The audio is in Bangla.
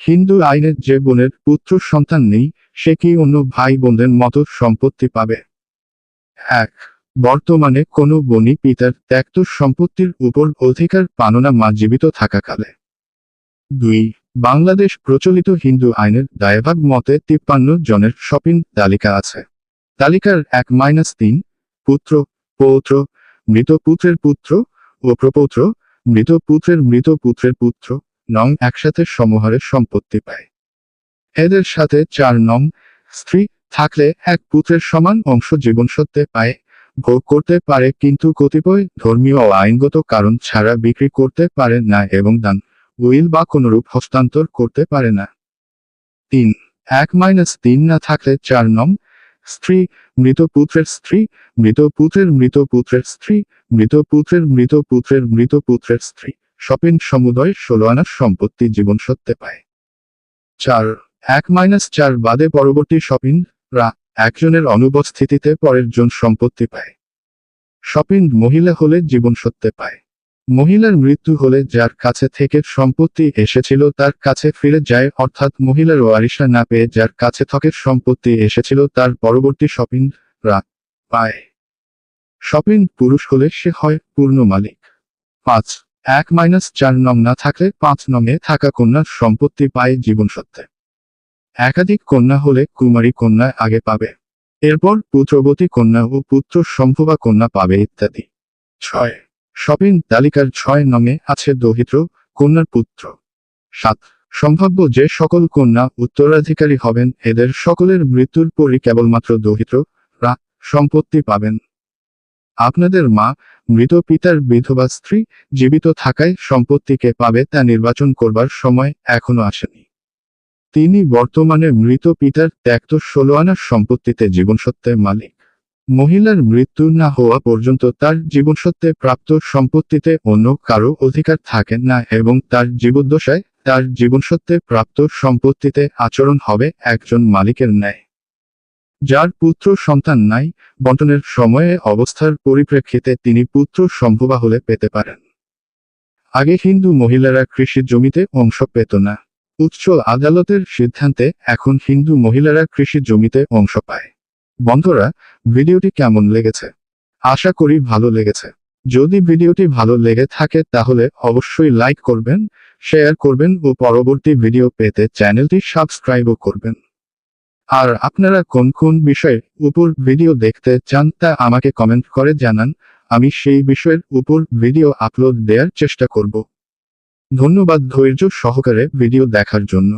হিন্দু আইনের যে বোনের পুত্র সন্তান নেই, সে কি অন্য ভাই বোনদের মতো সম্পত্তি পাবে? এক, বর্তমানে কোনো বনি পিতার ত্যক্ত সম্পত্তির উপর অধিকার পাননা মা জীবিত থাকাকালে। দুই, বাংলাদেশ প্রচলিত হিন্দু আইনের দায়ভাগ মতে তিপ্পান্ন জনের শপিং তালিকা আছে। তালিকার এক মাইনাস তিন, পুত্র, পৌত্র, মৃত পুত্রের পুত্র ও প্রপৌত্র, মৃত পুত্রের মৃত পুত্রের পুত্র। নং একসাথে সমহারে সম্পত্তি পায়। এদের সাথে চার নং, স্ত্রী থাকলে এক পুত্রের সমান অংশ জীবনসত্ত্বে পায়, ভোগ করতে পারে কিন্তু কতিপয় ধর্মীয় ও আইনগত কারণ ছাড়া বিক্রি করতে পারে না এবং দান, উইল বা কোনরূপ হস্তান্তর করতে পারে না। তিন, এক মাইনাস তিন না থাকলে চার নং, স্ত্রী মৃত পুত্রের স্ত্রী, মৃত পুত্রের মৃত পুত্রের স্ত্রী, মৃত পুত্রের মৃত পুত্রের মৃত পুত্রের স্ত্রী। শপিং সমুদয় ষোলো আনার সম্পত্তি জীবন সত্ত্বে পায়। চার, এক মাইনাস চার বাদে পরবর্তী শপিং, রা, একজনের অনুপস্থিতিতে পরের জন সম্পত্তি পায়। শপিং মহিলা হলে জীবন সত্ত্বে পায়। মহিলার মৃত্যু হলে যার কাছে থেকে সম্পত্তি এসেছিল তার কাছে ফিরে যায়, অর্থাৎ মহিলার ওয়ারিশা না পেয়ে যার কাছে থেকে সম্পত্তি এসেছিল তার পরবর্তী শপিং, রা, পায়। শপিং পুরুষ হলে সে হয় পূর্ণ মালিক। পাঁচ এক মাইনাস চার নং না থাকলে পাঁচ নঙে থাকা কন্যার সম্পত্তি পায় জীবন সত্ত্বে একাধিক কন্যা হলে কুমারী কন্যা আগে পাবে। এরপর পুত্রবতী কন্যা ও পুত্র সম্ভবা কন্যা পাবে ইত্যাদি। ছয়। শপিং তালিকার ছয় নঙে আছে দহিত্র কন্যার পুত্র। সাত। সম্ভাব্য যে সকল কন্যা উত্তরাধিকারী হবেন, এদের সকলের মৃত্যুর পরই কেবলমাত্র দহিত্র রা সম্পত্তি পাবেন। আপনাদের মা, মৃত পিতার বিধবা স্ত্রী, জীবিত থাকায় সম্পত্তিকে পাবে তা নির্বাচন করবার সময় এখনও আসেনি। তিনি বর্তমানে মৃত পিতার ত্যক্ত ষোলো আনার সম্পত্তিতে জীবনসত্ত্বে মালিক। মহিলার মৃত্যু না হওয়া পর্যন্ত তার জীবনসত্ত্বে প্রাপ্ত সম্পত্তিতে অন্য কারও অধিকার থাকেন না এবং তার জীবদ্দশায় তার জীবনসত্ত্বে প্রাপ্ত সম্পত্তিতে আচরণ হবে একজন মালিকের ন্যায়। যার পুত্র সন্তান নাই, বন্টনের সময়ে অবস্থার পরিপ্রেক্ষিতে তিনি পুত্র সম্ভবা হলে পেতে পারেন। আগে হিন্দু মহিলারা কৃষির জমিতে অংশ পেত না। উচ্চ আদালতের সিদ্ধান্তে এখন হিন্দু মহিলারা কৃষির জমিতে অংশ পায়। বন্ধুরা, ভিডিওটি কেমন লেগেছে? আশা করি ভালো লেগেছে। যদি ভিডিওটি ভালো লেগে থাকে তাহলে অবশ্যই লাইক করবেন, শেয়ার করবেন ও পরবর্তী ভিডিও পেতে চ্যানেলটি সাবস্ক্রাইবও করবেন। আর আপনারা কোন কোন বিষয়ের উপর ভিডিও দেখতে চান তা আমাকে কমেন্ট করে জানান। আমি সেই বিষয়ের উপর ভিডিও আপলোড দেওয়ার চেষ্টা করব। ধন্যবাদ ধৈর্য সহকারে ভিডিও দেখার জন্য।